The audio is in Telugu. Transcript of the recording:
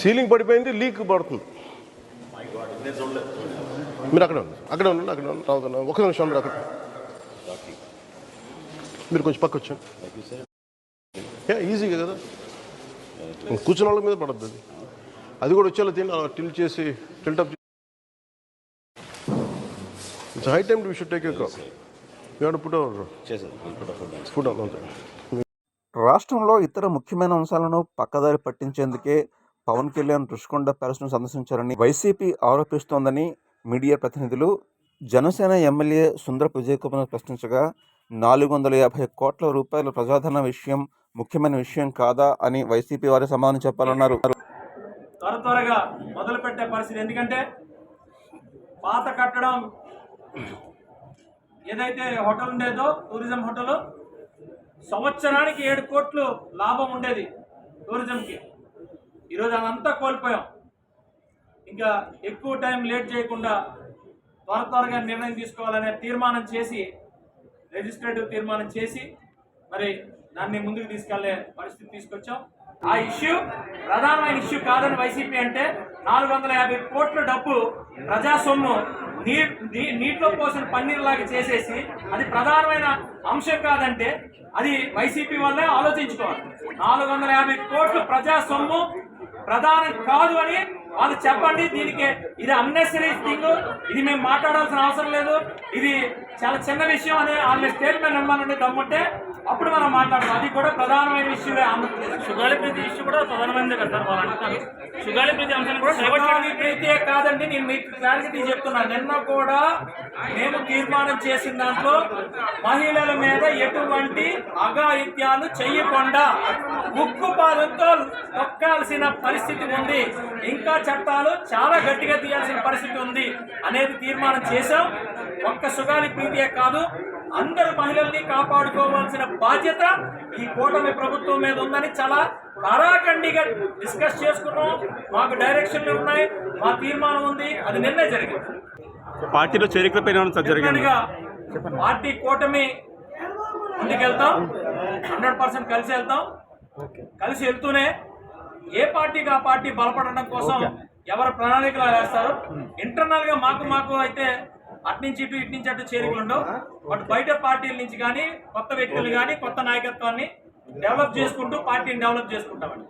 సీలింగ్ పడిపోయింది లీక్ పడుతుంది. మీరు అక్కడే ఉండండి అక్కడే ఉండండి అక్కడే ఉండండి రావుతున్నా ఒక నిమిషం ఉండండి అక్కడ. మీరు కొంచెం పక్క వచ్చాను ఏ, ఈజీగా కదా? కూర్చున్న వాళ్ళ మీద పడద్దు అది. అది కూడా వచ్చేలా తిని టిల్ చేసి tilt up it's high time to should take ఎక్ పుట్ ఫుడ్? రాష్ట్రంలో ఇతర ముఖ్యమైన అంశాలను పక్కదారి పట్టించేందుకే పవన్ కళ్యాణ్ రుషికొండ ప్యాలెస్ను సందర్శించారని వైసీపీ ఆరోపిస్తోందని మీడియా ప్రతినిధులు జనసేన ఎమ్మెల్యే సుందర విజయ్ కుమార్ ప్రశ్నించగా నాలుగు వందల యాభై కోట్ల రూపాయల ప్రజాధన విషయం ముఖ్యమైన విషయం కాదా అని వైసీపీ వారి సమాధానం చెప్పాలన్నారు. త్వర త్వరగా మొదలు పెట్టే పరిస్థితి ఎందుకంటే పాత కట్టడం ఏదైతే హోటల్ ఉండేదో టూరిజం హోటల్ సంవత్సరానికి ఏడు కోట్లు లాభం ఉండేది టూరిజంకి. ఈరోజు అదంతా కోల్పోయాం. ఇంకా ఎక్కువ టైం లేట్ చేయకుండా త్వర త్వరగా నిర్ణయం తీసుకోవాలనే తీర్మానం చేసి లెజిస్లేటివ్ తీర్మానం చేసి మరి దాన్ని ముందుకు తీసుకెళ్ళే పరిస్థితి తీసుకొచ్చాం. ఆ ఇష్యూ ప్రధానమైన ఇష్యూ కాదని వైసీపీ అంటే నాలుగు వందల యాభై కోట్ల డబ్బు ప్రజా సొమ్ము నీ నీ- నీటిలో పోసిన పన్నీర్ లాగా చేసేసి అది ప్రధానమైన అంశం కాదంటే అది వైసీపీ వల్లే ఆలోచించుకోవాలి. నాలుగు వందల యాభై కోట్లు ప్రజా సొమ్ము ప్రధానం కాదు అని వాళ్ళు చెప్పండి దీనికి. ఇది అన్నెసరీ థింగ్ ఇది మేము మాట్లాడాల్సిన అవసరం లేదు. ఇది చాలా చిన్న విషయం అని ఆమె స్టేట్మెంట్ ఇవ్వమనండి దమ్ముంటే అప్పుడు మనం మాట్లాడదాం అది కూడా ప్రధానమైన విషయమే ఆంధ్రప్రదేశ్ సుగాలి ప్రీతి ఇష్యూ కూడా ప్రధానమైనది కదా సార్ వాళ్ళు అంటున్నారు సుగాలి ప్రీతి అంశాన్ని కూడా ప్రీతే కాదండి నేను మీకు క్లారిటీ చెప్తున్నా. నిన్న కూడా మేము తీర్మానం చేసిన దాంట్లో మహిళల మీద ఎటువంటి అఘాయిత్యాలు చెయ్యకుండా ఉక్కు పాదంతో తొక్కాల్సిన పరిస్థితి ఉంది. ఇంకా చట్టాలు చాలా గట్టిగా తీయాల్సిన పరిస్థితి ఉంది అనేది తీర్మానం చేశాం. ఒక్క సుగాలి ప్రీతియే కాదు అందరు మహిళల్ని కాపాడుకోవాల్సిన బాధ్యత ఈ కూటమి ప్రభుత్వం మీద ఉందని చాలా కరాఖండిగా డిస్కస్ చేసుకున్నాం. మాకు డైరెక్షన్లు ఉన్నాయి మా తీర్మానం ఉంది అది నిన్నే జరిగింది. పార్టీలో చేరికలపై జరిగింది? పార్టీ కూటమి ముందుకెళ్తాం హండ్రెడ్ పర్సెంట్ కలిసి వెళ్తాం. కలిసి వెళ్తూనే ఏ పార్టీకి ఆ పార్టీ బలపడడం కోసం ఎవరు ప్రణాళికలు వేస్తారు? ఇంటర్నల్గా మాకు మాకు అయితే అట్నుంచి ఇటు ఇటు నుంచి అటు చేరికలు ఉండవు. బట్ బయట పార్టీల నుంచి కానీ కొత్త వ్యక్తులు కానీ కొత్త నాయకత్వాన్ని డెవలప్ చేసుకుంటూ పార్టీని డెవలప్ చేసుకుంటామండి.